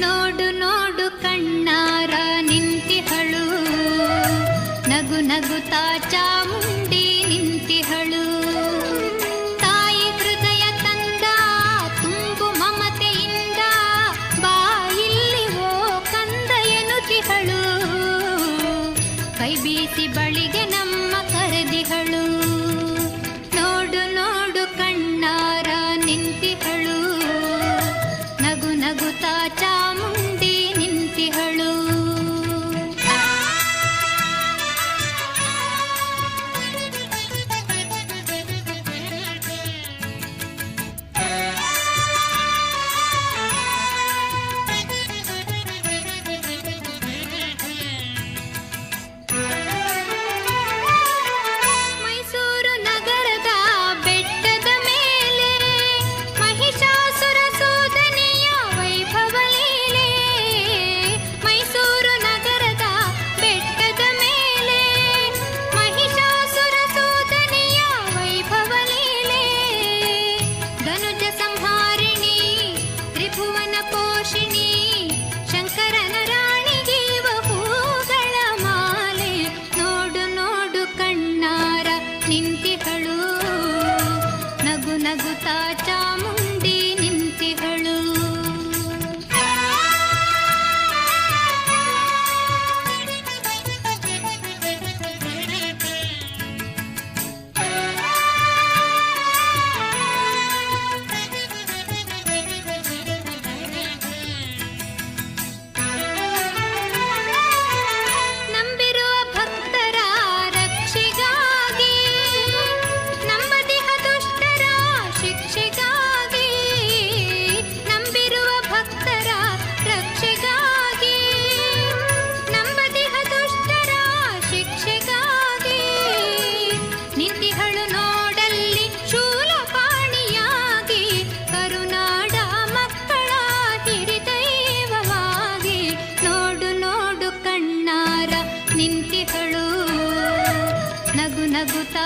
ನೋಡು ನೋಡು ಕಣ್ಣಾರ ನಿಂತಿಹಳು. ನಗು ನಗುತ್ತಾ ಚಾಮುಂಡಿ ನಿಂತಿಹಳು. ತಾಯಿ ಹೃದಯ ತಂದ, ತುಂಬು ಮಮತೆಯಿಂದ ಬಾಯಿಲ್ಲಿ ಓ ಕಂದ ಎನ್ನುತ್ತಿಹಳು ಕೈ ಬೀಸಿ ಬಳಿಗೆ ನಮ್ಮ ಕರೆದಿಹಳು. ನಗುತ್ತಾ ನಗುತ್ತಾ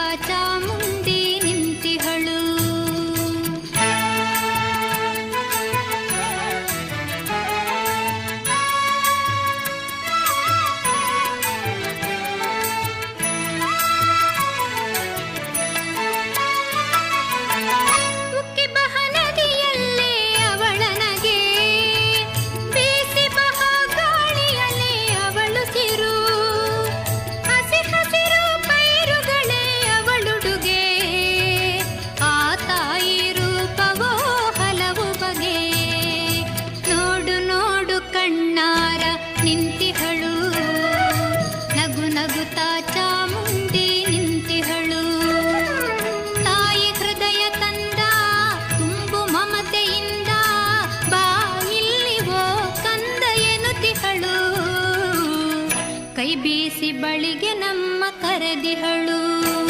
ನಿಂತಿಹಳು. ನಗು ನಗುತ್ತಾ ಚಾಮುಂಡಿ ನಿಂತಿಹಳು. ತಾಯಿ ಹೃದಯ ತಂದ ತುಂಬು ಮಮತೆಯಿಂದ ಬಾ, ಇಲ್ಲಿ ಓ ಕಂದ ಎನ್ನುತ್ತಿಹಳು. ಕೈ ಬೀಸಿ ಬಳಿಗೆ ನಮ್ಮ ಕರೆದಿಹಳು.